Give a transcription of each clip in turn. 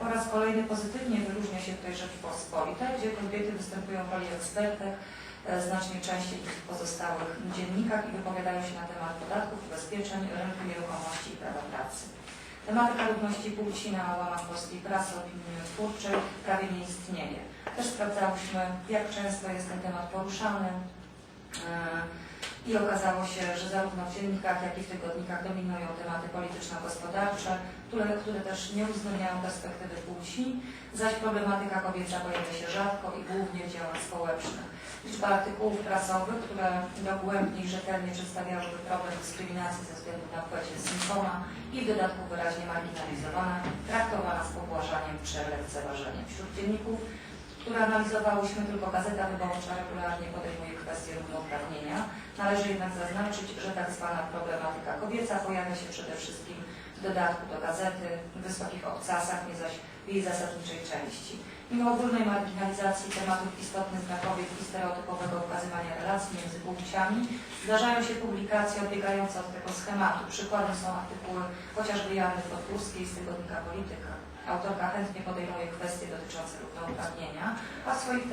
Po raz kolejny pozytywnie wyróżnia się tutaj Rzeczpospolita, gdzie kobiety występują w roli ekspertek e, znacznie częściej niż w pozostałych dziennikach i wypowiadają się na temat podatków, ubezpieczeń, rynku nieruchomości i prawa pracy. Tematyka równości płci na łamach polskiej prasy opiniotwórczej prawie nie istnieje. Też sprawdzałyśmy, jak często jest ten temat poruszany e, i okazało się, że zarówno w dziennikach, jak i w tygodnikach dominują tematy polityczno-gospodarcze, które, które też nie uwzględniają perspektywy płci, zaś problematyka kobieca pojawia się rzadko i głównie w działach społecznych. Liczba artykułów prasowych, które dogłębnie i rzetelnie przedstawiałyby problem dyskryminacji ze względu na płeć jest znikoma i w dodatku wyraźnie marginalizowana, traktowana z pobłażaniem czy lekceważeniem. Wśród dzienników które analizowałyśmy, tylko Gazeta Wyborcza regularnie podejmuje kwestię równouprawnienia. Należy jednak zaznaczyć, że tak zwana problematyka kobieca pojawia się przede wszystkim w dodatku do gazety, w wysokich obcasach, nie zaś w jej zasadniczej części. Mimo ogólnej marginalizacji tematów istotnych dla kobiet i stereotypowego ukazywania relacji między płciami, zdarzają się publikacje odbiegające od tego schematu. Przykładem są artykuły chociażby Jany Podgórskiej z tygodnika Polityka. Autorka chętnie podejmuje kwestie dotyczące równouprawnienia, a w swoich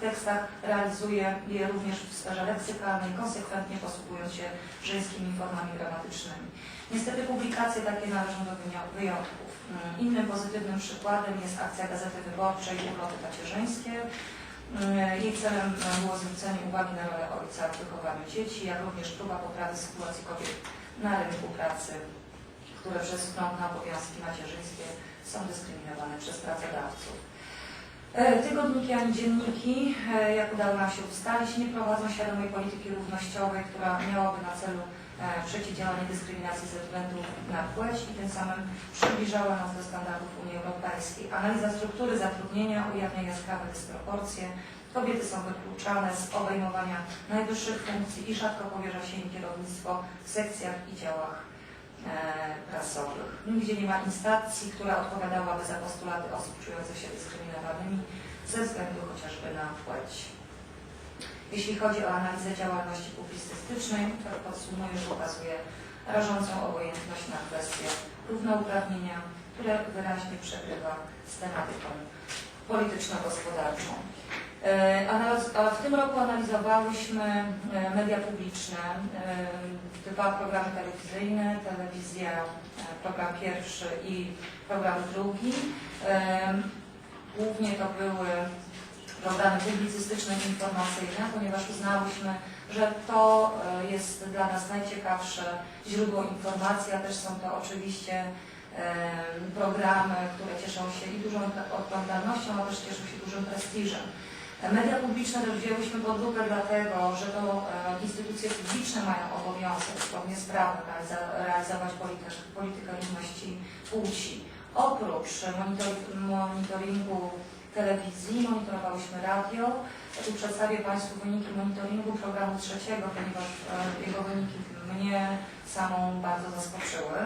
tekstach, realizuje je również w sferze leksykalnej, konsekwentnie posługując się żeńskimi formami gramatycznymi. Niestety publikacje takie należą do wyjątków. Mm, Innym pozytywnym przykładem jest akcja Gazety Wyborczej Urlopy Tacierzyńskie. Mm, Jej celem było zwrócenie uwagi na rolę ojca w wychowaniu dzieci, jak również próba poprawy sytuacji kobiet na rynku pracy, które przez wzgląd na obowiązki macierzyńskie są dyskryminowane przez pracodawców. E, Tygodniki ani dzienniki, e, jak udało nam się ustalić, nie prowadzą świadomej polityki równościowej, która miałaby na celu e, przeciwdziałanie dyskryminacji ze względu na płeć i tym samym przybliżała nas do standardów Unii Europejskiej. Analiza struktury zatrudnienia ujawnia jaskrawe dysproporcje. Kobiety są wykluczane z obejmowania najwyższych funkcji i rzadko powierza się im kierownictwo w sekcjach i działach prasowych. Nigdzie nie ma instancji, która odpowiadałaby za postulaty osób czujących się dyskryminowanymi ze względu chociażby na płeć. Jeśli chodzi o analizę działalności publicystycznej, to podsumuję, że ukazuje rażącą obojętność na kwestię równouprawnienia, które wyraźnie przegrywa z tematyką polityczno-gospodarczą. E, a W tym roku analizowałyśmy e, media publiczne, e, dwa programy telewizyjne, telewizja, program pierwszy i program drugi. Głównie to były programy publicystyczne i informacyjne, ponieważ uznałyśmy, że to jest dla nas najciekawsze źródło informacji, a też są to oczywiście programy, które cieszą się i dużą oglądalnością, a też cieszą się dużym prestiżem. Media publiczne też pod lupę dlatego, że to instytucje publiczne mają obowiązek zgodnie z prawem realizować politykę, równości płci. Oprócz monitor- monitoringu telewizji monitorowałyśmy radio. Tu przedstawię Państwu wyniki monitoringu programu trzeciego, ponieważ jego wyniki mnie samą bardzo zaskoczyły.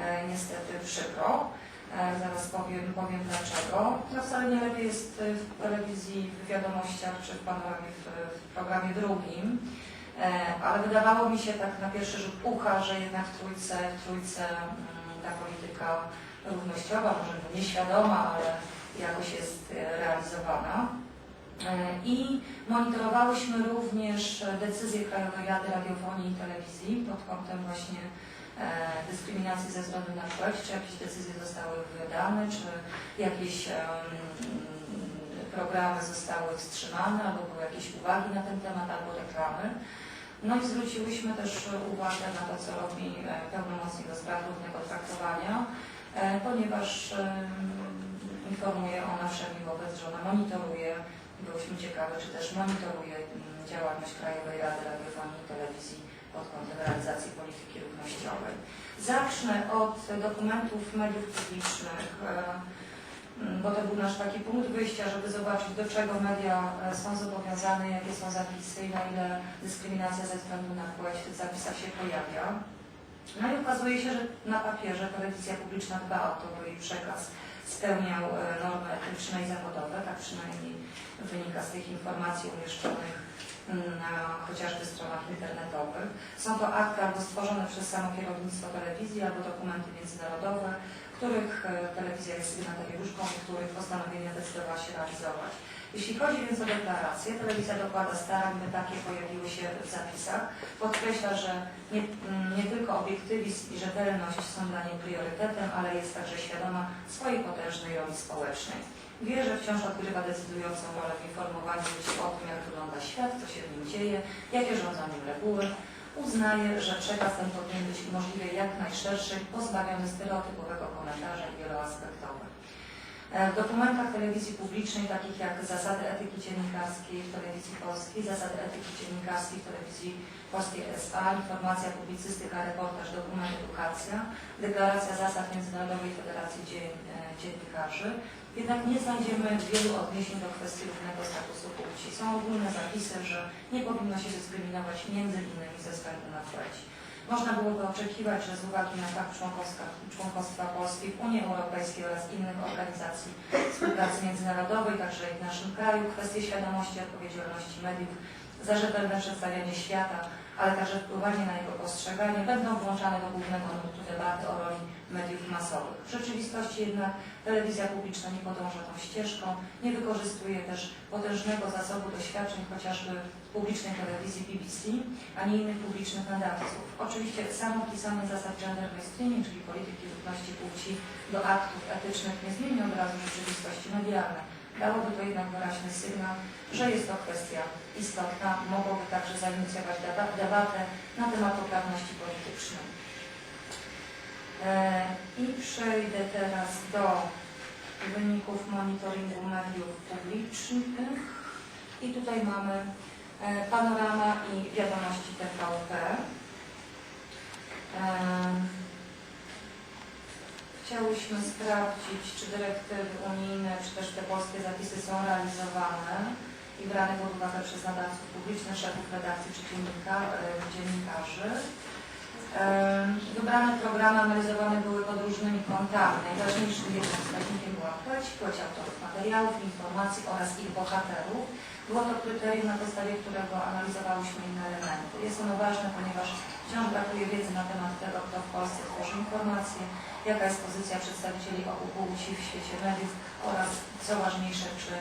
E, Niestety przykro. E, Zaraz powiem, powiem dlaczego. No wcale nie lepiej jest e, w telewizji, w wiadomościach czy w panoramie w, w programie drugim. Ale wydawało mi się tak na pierwszy rzut ucha, że jednak w trójce, w trójce mm, ta polityka równościowa, może nieświadoma, ale jakoś jest realizowana. I monitorowałyśmy również decyzje Krajowej Rady Radiofonii i Telewizji pod kątem właśnie dyskryminacji ze względu na płeć, czy jakieś decyzje zostały wydane, czy jakieś programy zostały wstrzymane, albo były jakieś uwagi na ten temat, albo reklamy. No i zwróciłyśmy też uwagę na to, co robi e, pełnomocnik do spraw równego traktowania, e, ponieważ informuje ona wszędzie wobec, że ona monitoruje, byłyśmy ciekawe, czy też monitoruje mm, działalność Krajowej Rady Radiofonii i Telewizji pod kątem realizacji polityki równościowej. Zacznę od dokumentów mediów publicznych, e, bo to był nasz taki punkt wyjścia, żeby zobaczyć, do czego media e, są zobowiązane, jakie są zapisy i na ile dyskryminacja ze względu na płeć w zapisach się pojawia. No i okazuje się, że na papierze telewizja publiczna dba o to, by jej przekaz spełniał e, normy etyczne i zawodowe, tak przynajmniej wynika z tych informacji umieszczonych na chociażby stronach internetowych. Są to akty albo stworzone przez samo kierownictwo telewizji, albo dokumenty międzynarodowe, których e, telewizja jest sygnatariuszką i których postanowienia decydowała się realizować. Jeśli chodzi więc o deklarację, telewizja dokłada starań, by takie pojawiły się w zapisach. Podkreśla, że nie, mm, nie tylko obiektywizm i rzetelność są dla niej priorytetem, ale jest także świadoma swojej potężnej roli społecznej. Wie, że wciąż odgrywa decydującą rolę w informowaniu ludzi o tym, jak wygląda świat, co się w nim dzieje, jakie rządzą nim reguły. Uznaje, że przekaz ten powinien być możliwie jak najszerszy, pozbawiony stereotypowego komentarza i wieloaspektowy. E, W dokumentach telewizji publicznej, takich jak zasady etyki dziennikarskiej w telewizji polskiej, zasady etyki dziennikarskiej w telewizji polskiej SA, informacja, publicystyka, reportaż, dokument, edukacja, deklaracja zasad Międzynarodowej Federacji e, Dziennikarzy, jednak nie znajdziemy wielu odniesień do kwestii równego statusu płci. Są ogólne zapisy, że nie powinno się dyskryminować między innymi ze względu na płeć. Można byłoby oczekiwać, że z uwagi na fakt członkostwa Polski w Unii Europejskiej oraz innych organizacji współpracy międzynarodowej, także i w naszym kraju, kwestie świadomości i odpowiedzialności mediów za rzetelne przedstawianie świata, ale także wpływanie na jego postrzeganie będą włączane do głównego nurtu debaty o roli mediów masowych. W rzeczywistości jednak telewizja publiczna nie podąża tą ścieżką, nie wykorzystuje też potężnego zasobu doświadczeń chociażby publicznej telewizji BBC, ani innych publicznych nadawców. Oczywiście samo pisanie zasad gender mainstreaming, czyli polityki równości płci do aktów etycznych nie zmieni obrazu rzeczywistości medialnej. Dałoby to jednak wyraźny sygnał, że jest to kwestia istotna, mogłoby także zainicjować deba- debatę na temat poprawności politycznej. E, I przejdę teraz do wyników monitoringu mediów publicznych. I tutaj mamy e, panorama i wiadomości TVP. Chciałyśmy sprawdzić, czy dyrektywy unijne, czy też te polskie zapisy są realizowane i brane pod uwagę przez nadawców publicznych, szefów redakcji czy dziennika, e, dziennikarzy. Wybrane programy analizowane były pod różnymi kątami. Najważniejszym jednym wskaźnikiem była płeć, płeć autorów materiałów, informacji oraz ich bohaterów. Było to kryterium, na podstawie którego analizowałyśmy inne elementy. Jest ono ważne, ponieważ wciąż brakuje wiedzy na temat tego, kto w Polsce tworzy informacje, jaka jest pozycja przedstawicieli obu płci w świecie mediów oraz, co ważniejsze, czy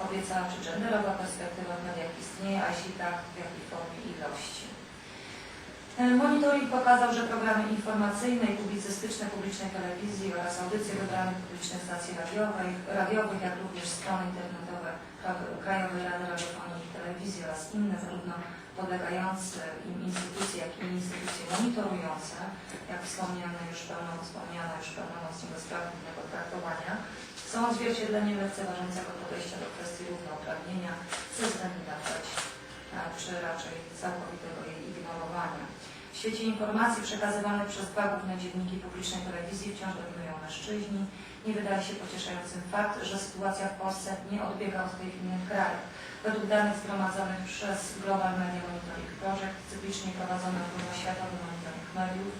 kobieca, czy genderowa perspektywa w mediach istnieje, a jeśli tak, w jakiej formie ilości. E, Monitoring pokazał, że programy informacyjne i publicystyczne publicznej telewizji oraz audycje wybranych publicznych stacji radiowej, radiowych, jak również strony internetowe Kra- Krajowej Rady Radiofonii i Telewizji oraz inne, zarówno podlegające im instytucje, jak i instytucje monitorujące, jak wspomniane już pełno, wspomniana już pełnomocnik do spraw traktowania, są odzwierciedleniem lekceważącego podejścia do kwestii równouprawnienia ze względu na płeć, a, czy raczej całkowitego jej ignorowania. W świecie informacji przekazywanych przez dwa główne dzienniki publicznej telewizji wciąż dominują mężczyźni. Nie wydaje się pocieszającym fakt, że sytuacja w Polsce nie odbiega od w innych krajach. Według danych zgromadzonych przez Global Media Monitoring Project, cyklicznie prowadzony ogólnoświatowy monitoring mediów,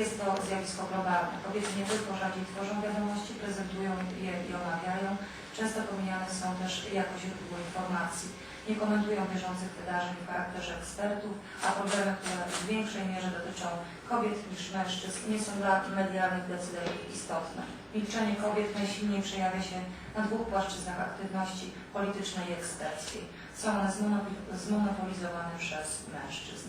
jest to zjawisko globalne. Kobiety nie tylko rzadziej tworzą wiadomości, prezentują je i omawiają, często pomijane są też jako źródło informacji. Nie komentują bieżących wydarzeń w charakterze ekspertów, a problemy, które w większej mierze dotyczą kobiet niż mężczyzn, nie są dla medialnych decyderów istotne. Milczenie kobiet najsilniej przejawia się na dwóch płaszczyznach aktywności politycznej i eksperckiej. Są one zmonopolizowane przez mężczyzn.